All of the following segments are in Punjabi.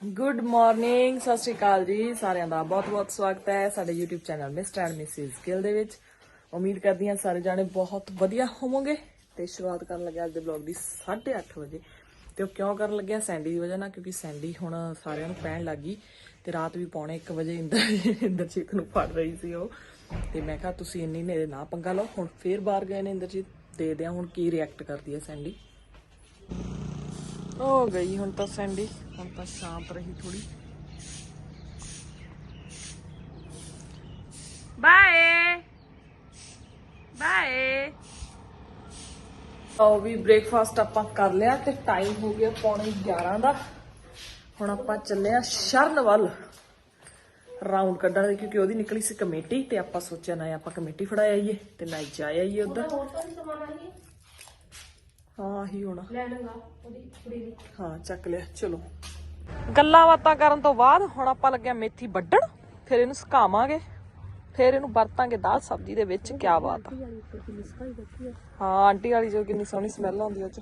ਗੁੱਡ ਮਾਰਨਿੰਗ ਸਤਿ ਸ਼੍ਰੀ ਅਕਾਲ ਜੀ, ਸਾਰਿਆਂ ਦਾ ਬਹੁਤ-ਬਹੁਤ ਸਵਾਗਤ ਹੈ ਸਾਡੇ YouTube channel mister and missus Gill ਦੇ ਵਿੱਚ। ਉਮੀਦ ਕਰਦੀ ਹਾਂ ਸਾਰੇ ਜਾਣੇ ਬਹੁਤ ਵਧੀਆ ਹੋਵੋਗੇ ਤੇ ਸ਼ੁਰੂਆਤ ਕਰਨ ਲੱਗਿਆ ਅੱਜ ਦੇ ਵਲੌਗ ਦੀ 8:30 ਵਜੇ। ਤੇ ਉਹ ਕਿਉਂ ਕਰਨ ਲੱਗਿਆ? ਸੈਂਡੀ ਦੀ ਵਜ੍ਹਾ ਨਾਲ, ਕਿਉਂਕਿ ਸੈਂਡੀ ਹੁਣ ਸਾਰਿਆਂ ਨੂੰ ਪੈਣ ਲੱਗੀ ਤੇ ਰਾਤ ਵੀ ਪੌਣੇ 1 ਵਜੇ ਇੰਦਰ ਇੰਦਰਜੀਤ ਨੂੰ ਫੜ ਰਹੀ ਸੀ ਉਹ। ਤੇ ਮੈਂ ਕਿਹਾ, ਤੁਸੀਂ ਇੰਨੀ ਨੇਰੇ ਨਾ ਪੰਗਾ ਲਓ। ਹੁਣ ਫੇਰ ਬਾਹਰ ਗਏ ਨੇ ਇੰਦਰਜੀਤ ਦੇ ਦਿਆਂ ਹੁਣ ਕੀ ਰਿਐਕਟ ਕਰਦੀ ਹੈ ਸੈਂਡੀ ਹੋ ਗਈ ਹੁਣ ਤਾਂ ਸੈਂਡੀ। ਹੁਣ ਤਾਂ ਸ਼ਾਂਤ ਰਹੀ ਥੋੜੀ ਬਾਏ। ਬਾਏ। ਉਹ ਵੀ ਬ੍ਰੇਕਫਾਸਟ ਆਪਾਂ ਕਰ ਲਿਆ ਤੇ ਟਾਈਮ ਹੋ ਗਿਆ ਪੌਣੇ 11 ਦਾ। ਹੁਣ ਆਪਾਂ ਚੱਲੇ ਆ ਸ਼ਰਨ ਵੱਲ। ਰਾਉਂਡ ਕੱਢਣ ਲਈ ਕਿਉਂਕਿ ਉਹਦੀ ਨਿਕਲੀ ਸੀ ਕਮੇਟੀ ਤੇ ਆਪਾਂ ਸੋਚਿਆ ਨਾ ਆਪਾਂ ਕਮੇਟੀ ਫੜਾ ਆਈਏ ਤੇ ਨਾ ਜਾ ਆਈਏ ਉਧਰ। ਹਾਂ ਹੀ ਹੋਣਾ ਹਾਂ ਚੱਕ ਲਿਆ ਚਲੋ। ਗੱਲਾਂ ਬਾਤਾਂ ਕਰਨ ਤੋਂ ਬਾਅਦ ਹੁਣ ਆਪਾਂ ਲੱਗਿਆ ਮੇਥੀ ਵੱਢਣ ਫਿਰ ਇਹਨੂੰ ਸੁਕਾਵਾਂਗੇ ਫਿਰ ਇਹਨੂੰ ਵਰਤਾਂਗੇ ਦਾਲ ਸਬਜ਼ੀ ਦੇ ਵਿੱਚ ਕੀ ਬਾਤ ਆ। ਹਾਂ ਆਂਟੀ ਵਾਲੀ ਜੋ ਕਿੰਨੀ ਸੋਹਣੀ ਸਮੈਲ ਆਉਂਦੀ ਉਹ ਚ।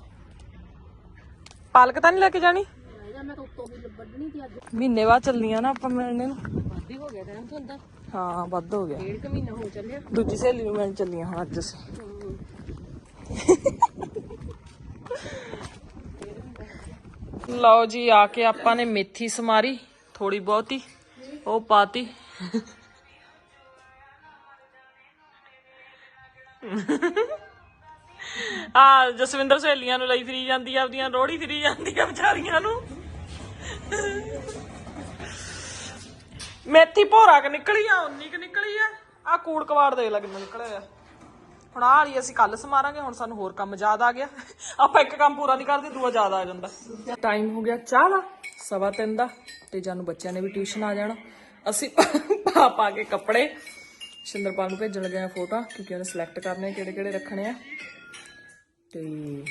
ਪਾਲਕ ਤਾਂ ਨਹੀਂ ਲੈ ਕੇ ਜਾਣੀ? ਮਹੀਨੇ ਬਾਅਦ ਚੱਲਨੀਆਂ ਨਾ ਆਪਾਂ ਮਿਲਣੇ ਨੂੰ ਹਾਂ ਵੱਧ ਹੋ ਗਿਆ। ਡੇਢ ਮਹੀਨਾ ਹੋ ਚੱਲਿਆ। ਦੂਜੀ ਸਹੇਲੀ ਨੂੰ ਮਿਲਣ ਚੱਲੀਆਂ ਹੁਣ ਅੱਜ ਅਸੀਂ। ਲਓ ਜੀ, ਆ ਕੇ ਆਪਾਂ ਨੇ ਮੇਥੀ ਸਮਾਰੀ ਥੋੜੀ ਬਹੁਤੀ, ਉਹ ਪਾਤੀ। ਆ, ਜਸਵਿੰਦਰ ਸਹੇਲੀਆਂ ਨੂੰ ਲਈ ਫਰੀ ਜਾਂਦੀ ਆ ਆਪਦੀਆਂ ਰੋੜੀ ਫਰੀ ਜਾਂਦੀ ਆ ਵਿਚਾਰੀਆਂ ਨੂੰ। ਮੇਥੀ ਭੋਰਾ ਕ ਨਿਕਲੀ ਆ, ਉਨੀ ਕ ਨਿਕਲੀ ਆ? ਆ ਕੂੜ ਕਵਾੜ ਦੇ ਲੱਗ ਨਿਕਲਿਆ। ਆ ਹੁਣ ਆਹ ਵਾਲੀ ਅਸੀਂ ਕੱਲ ਸਮਾਰਾਂਗੇ, ਹੁਣ ਸਾਨੂੰ ਹੋਰ ਕੰਮ ਯਾਦ ਆ ਗਿਆ। ਆਪਾਂ ਇੱਕ ਕੰਮ ਪੂਰਾ ਨਹੀਂ ਕਰਦੇ, ਦੂਆ ਯਾਦ ਆ ਜਾਂਦਾ। ਟਾਈਮ ਹੋ ਗਿਆ ਚਾਹ ਦਾ, ਸਵਾ ਤਿੰਨ ਦਾ, ਤੇ ਜਾਨੂੰ ਬੱਚਿਆਂ ਨੇ ਵੀ ਟਿਊਸ਼ਨ ਆ ਜਾਣਾ। ਅਸੀਂ ਪਾ ਪਾ ਕੇ ਕੱਪੜੇ, ਸ਼ਿੰਦਰਪਾਲ ਨੂੰ ਭੇਜਣ ਲੱਗੇ ਆ ਫੋਟੋ ਕਿਉਂਕਿ ਉਹਨੇ ਸਿਲੈਕਟ ਕਰਨੇ ਕਿਹੜੇ ਕਿਹੜੇ ਰੱਖਣੇ ਆ। ਤੇ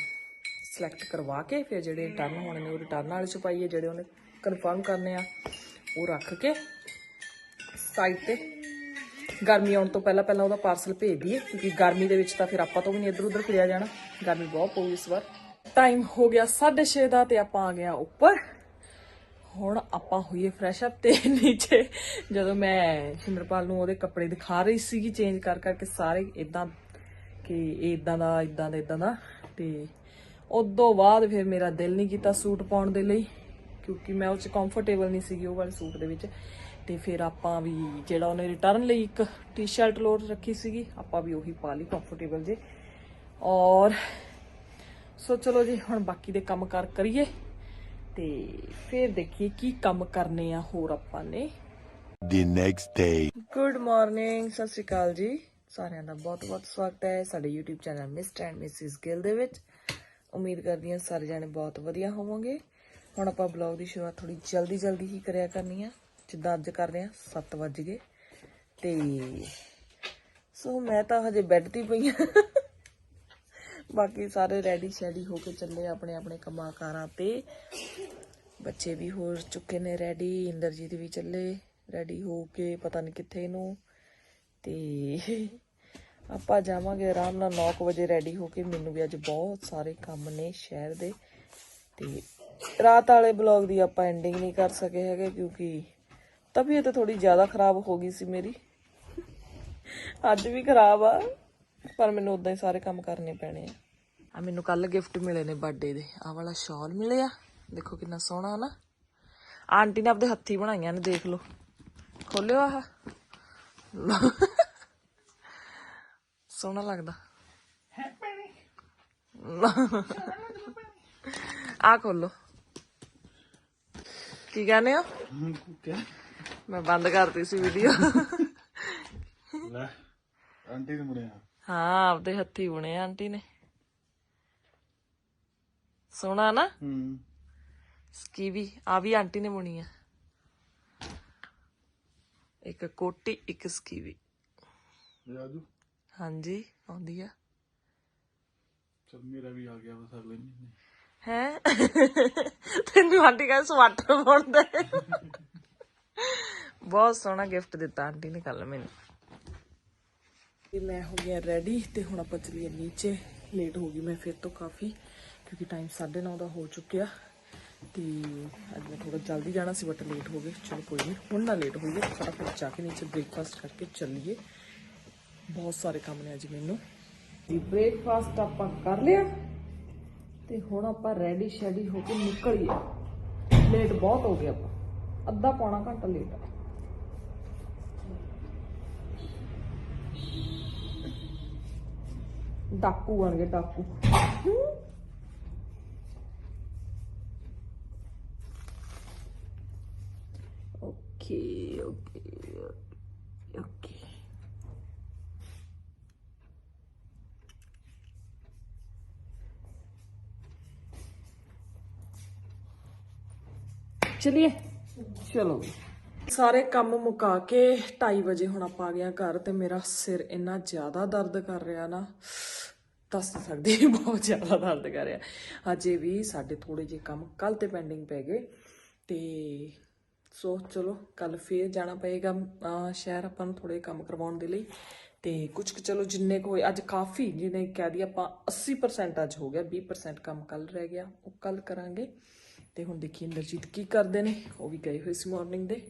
ਸਿਲੈਕਟ ਕਰਵਾ ਕੇ ਫਿਰ ਜਿਹੜੇ ਰਿਟਰਨ ਹੋਣੇ ਨੇ, ਉਹ ਰਿਟਰਨ ਵਾਲੇ ਚ ਪਾਈਏ, ਜਿਹੜੇ ਉਹਨੇ ਕਨਫਰਮ ਕਰਨੇ ਆ, ਉਹ ਰੱਖ ਕੇ ਸਾਈਡ ਤੇ ਗਰਮੀ ਆਉਣ ਤੋਂ ਪਹਿਲਾਂ ਪਹਿਲਾਂ ਉਹਦਾ ਪਾਰਸਲ ਭੇਜ ਦਈਏ, ਕਿਉਂਕਿ ਗਰਮੀ ਦੇ ਵਿੱਚ ਤਾਂ ਫਿਰ ਆਪਾਂ ਤੋਂ ਵੀ ਨਹੀਂ ਇੱਧਰ ਉੱਧਰ ਫਿਰਿਆ ਜਾਣਾ। ਗਰਮੀ ਬਹੁਤ ਪਊ ਇਸ ਵਾਰ। ਟਾਈਮ ਹੋ ਗਿਆ 6:30 ਦਾ ਤੇ ਆਪਾਂ ਆ ਗਿਆ ਉੱਪਰ। ਹੁਣ ਆਪਾਂ ਹੋਈਏ ਫਰੈਸ਼ ਅਪ ਤੇ ਨੀਚੇ। ਜਦੋਂ ਮੈਂ ਸ਼ਿੰਦਰਪਾਲ ਨੂੰ ਉਹਦੇ ਕੱਪੜੇ ਦਿਖਾ ਰਹੀ ਸੀਗੀ ਚੇਂਜ ਕਰ ਕਰਕੇ ਸਾਰੇ ਇਦਾਂ ਕਿ ਇਹ ਇਦਾਂ ਦਾ ਇਦਾਂ ਦਾ ਇਦਾਂ ਦਾ। ਤੇ ਉਦੋਂ ਬਾਅਦ ਫਿਰ ਮੇਰਾ ਦਿਲ ਨਹੀਂ ਕੀਤਾ ਸੂਟ ਪਾਉਣ ਦੇ ਲਈ। ਕਿਉਂਕਿ ਮੈਂ ਉਹ ਚ ਕੰਫਰਟੇਬਲ ਨਹੀਂ ਸੀਗੀ ਉਹ ਵਾਲੇ ਸੂਟ ਦੇ ਵਿੱਚ। ਤੇ ਫਿਰ ਆਪਾਂ ਵੀ ਜਿਹੜਾ ਉਹਨੇ ਰਿਟਰਨ ਲਈ ਇੱਕ ਟੀ-ਸ਼ਰਟ ਲੋਡ ਰੱਖੀ ਸੀਗੀ ਆਪਾਂ ਵੀ ਉਹੀ ਪਾ ਲਈ ਕੰਫਰਟੇਬਲ ਜੇ। ਔਰ ਸੋ ਚਲੋ ਜੀ ਹੁਣ ਬਾਕੀ ਦੇ ਕੰਮ ਕਾਰ ਕਰੀਏ। ਤੇ ਫਿਰ ਦੇਖੀਏ ਕੀ ਕੰਮ ਕਰਨੇ ਆ ਹੋਰ ਆਪਾਂ ਨੇ। The next day. Good morning ਸਤਿ ਸ਼੍ਰੀ ਅਕਾਲ ਜੀ। ਸਾਰਿਆਂ ਦਾ ਬਹੁਤ-ਬਹੁਤ ਸਵਾਗਤ ਹੈ ਸਾਡੇ YouTube channel mister and missus Gill ਦੇ ਵਿੱਚ। ਉਮੀਦ ਕਰਦੀ ਹਾਂ ਸਾਰੇ ਜਾਣੇ ਬਹੁਤ ਵਧੀਆ ਹੋਵੋਗੇ। ਹੁਣ ਆਪਾਂ ਬਲੌਗ ਦੀ ਸ਼ੁਰੂਆਤ ਥੋੜੀ ਜਲਦੀ-ਜਲਦੀ ਹੀ ਕਰਿਆ ਕਰਨੀ ਆ। ਜਿੱਦਾਂ ਅੱਜ ਕਰ ਰਹੇ ਆ 7 ਵਜ ਗਏ ਤੇ ਸੋ ਮੈਂ ਤਾਂ ਹਜੇ ਬੈੱਡ ਤੇ ਪਈ ਆ। ਬਾਕੀ ਸਾਰੇ ਰੈਡੀ ਸ਼ੈਡੀ ਹੋ ਕੇ ਚੱਲੇ ਆਪਣੇ ਆਪਣੇ ਕੰਮਾਂ ਕਾਰਾਂ ਤੇ। ਬੱਚੇ ਵੀ ਹੋ ਚੁੱਕੇ ਨੇ ਰੈਡੀ ਇੰਦਰਜੀਤ ਵੀ ਚੱਲੇ ਰੈਡੀ ਹੋ ਕੇ ਪਤਾ ਨਹੀਂ ਕਿੱਥੇ ਨੂੰ। ਤੇ ਆਪਾਂ ਜਾਵਾਂਗੇ ਆਰਾਮ ਨਾਲ 9 ਵਜੇ ਰੈਡੀ ਹੋ ਕੇ। ਮੈਨੂੰ ਵੀ ਅੱਜ ਬਹੁਤ ਸਾਰੇ ਕੰਮ ਨੇ ਸ਼ਹਿਰ ਦੇ। ਤੇ ਰਾਤ ਵਾਲੇ ਬਲੌਗ ਦੀ ਆਪਾਂ ਐਂਡਿੰਗ ਨਹੀਂ ਕਰ ਸਕੇ ਹੈਗੇ ਕਿਉਂਕਿ ਤਬੀਅਤ ਥੋੜੀ ਜ਼ਿਆਦਾ ਖਰਾਬ ਹੋ ਗਈ ਸੀ ਮੇਰੀ। ਅੱਜ ਵੀ ਖਰਾਬ ਆ ਪਰ ਮੈਨੂੰ ਉਦਾਂ ਹੀ ਸਾਰੇ ਕੰਮ ਕਰਨੇ ਪੈਣੇ ਆ। ਆ ਮੈਨੂੰ ਕੱਲ ਗਿਫਟ ਮਿਲੇ ਨੇ ਬਰਥਡੇ ਦੇ। ਆ ਵਾਲਾ ਸ਼ਾਲ ਮਿਲਿਆ। ਦੇਖੋ ਕਿੰਨਾ ਸੋਹਣਾ ਨਾ। ਆਂਟੀ ਨੇ ਆਪਦੇ ਹੱਥੀ ਬਣਾਈਆਂ ਨੇ ਦੇਖ ਲਓ। ਖੋਲਿਓ ਆਹ। ਸੋਹਣਾ ਲੱਗਦਾ। ਆ ਖੋਲੋ। ਕੀ ਕਹਿੰਦੇ ਹੋ? ਮੈਂ ਬੰਦ ਕਰਤੀ ਸੀ ਵੀਡੀਓ ਲੈ ਆਂਟੀ ਨੇ ਮੁੜਿਆ ਹਾਂ ਆਪਦੇ ਹੱਥੀ ਬੁਣੇ ਆ ਆਂਟੀ ਨੇ। ਸੋਹਣਾ ਨਾ? ਹੂੰ। ਸਕੀਵੀ ਆ ਵੀ ਆਂਟੀ ਨੇ ਬੁਣੀ ਆ। ਇੱਕ ਕੋਟੀ ਇੱਕ ਸਕੀਵੀ। ਹਾਂਜੀ ਆਉਂਦੀ ਆ। ਚਲ ਮੇਰਾ ਵੀ ਆ ਗਿਆ ਬਸ ਅਗਲੇ ਮਹੀਨੇ। ਹੈ ਤੈਨੂੰ ਆਂਟੀ ਕਹਿੰਦੇ ਸਵਾਟਰ ਪਾਉਂਦਾ ਬਹੁਤ ਸੋਹਣਾ ਗਿਫਟ ਦਿੱਤਾ ਆਂਟੀ ਨੇ ਕੱਲ ਮੈਨੂੰ ਤੇ ਮੈਂ ਹੋ ਗਿਆ ਰੈਡੀ ਤੇ ਹੁਣ ਆਪਾਂ ਚੱਲੀਏ ਨੀਚੇ ਲੇਟ ਹੋ ਗਈ ਮੈਂ ਫਿਰ ਤੋਂ ਕਾਫੀ ਕਿਉਂਕਿ ਟਾਈਮ 9:30 ਦਾ ਹੋ ਚੁੱਕਿਆ ਤੇ ਅੱਜ ਮੈਂ ਥੋੜਾ ਜਲਦੀ ਜਾਣਾ ਸੀ ਬਟ ਲੇਟ ਹੋ ਗਏ ਚਲੋ ਕੋਈ ਨਹੀਂ ਹੁਣ ਨਾ ਲੇਟ ਹੋਈਏ ਫਟਾਫਟ ਜਾ ਕੇ ਨੀਚੇ ਬ੍ਰੇਕਫਾਸਟ ਕਰਕੇ ਚੱਲੀਏ ਬਹੁਤ ਸਾਰੇ ਕੰਮ ਨੇ ਅੱਜ ਮੈਨੂੰ ਜੀ ਬ੍ਰੇਕਫਾਸਟ ਆਪਾਂ ਕਰ ਲਿਆ ਤੇ ਹੁਣ ਆਪਾਂ ਰੈਡੀ ਸ਼ੈਡੀ ਹੋ ਕੇ ਨਿਕਲੀਏ। ਲੇਟ ਬਹੁਤ ਹੋ ਗਿਆ ਆਪਾਂ। ਅੱਧਾ ਪੌਣਾ ਘੰਟਾ ਲੇਟ ਆ। ਡਾਕੂ ਬਣ ਗਏ, ਡਾਕੂ। ਓਕੇ ਓਕੇ ਓਕੇ ਚਲਿਏ। ਚਲੋ ਸਾਰੇ ਕੰਮ ਮੁਕਾ ਕੇ 2:30 ਵਜੇ ਹੁਣ ਆਪਾਂ ਆ ਗਏ ਹਾਂ ਘਰ ਤੇ ਮੇਰਾ ਸਿਰ ਇੰਨਾ ਜ਼ਿਆਦਾ ਦਰਦ ਕਰ ਰਿਹਾ ਨਾ ਦੱਸ ਨਹੀਂ ਸਕਦੀ ਬਹੁਤ ਜ਼ਿਆਦਾ ਦਰਦ ਕਰ ਰਿਹਾ। ਅਜੇ ਵੀ ਸਾਡੇ ਥੋੜੇ ਜਿਹੇ ਕੰਮ ਕੱਲ ਤੇ ਪੈਂਡਿੰਗ ਪੈ ਗਏ ਤੇ ਸੋ ਚਲੋ ਕੱਲ ਫੇਰ ਜਾਣਾ ਪਏਗਾ ਸ਼ਹਿਰ ਆਪਾਂ ਨੂੰ ਥੋੜੇ ਕੰਮ ਕਰਵਾਉਣ ਦੇ ਲਈ। ਤੇ ਕੁਝ ਕੁ ਚਲੋ ਜਿੰਨੇ ਕੁ ਅੱਜ ਕਾਫੀ ਜਿਹਨੇ ਕਹਿ ਦਈ ਆਪਾਂ 80% ਅੱਜ ਹੋ ਗਿਆ 20% ਕੰਮ ਕੱਲ ਰਹਿ ਗਿਆ ਉਹ ਕੱਲ ਕਰਾਂਗੇ। ਤੇ ਹੁਣ ਦੇਖੀ ਇੰਦਰਜੀਤ ਕੀ ਕਰਦੇ ਨੇ ਉਹ ਵੀ ਗਏ ਹੋਏ ਸੀ ਮਾਰਨਿੰਗ ਦੇ।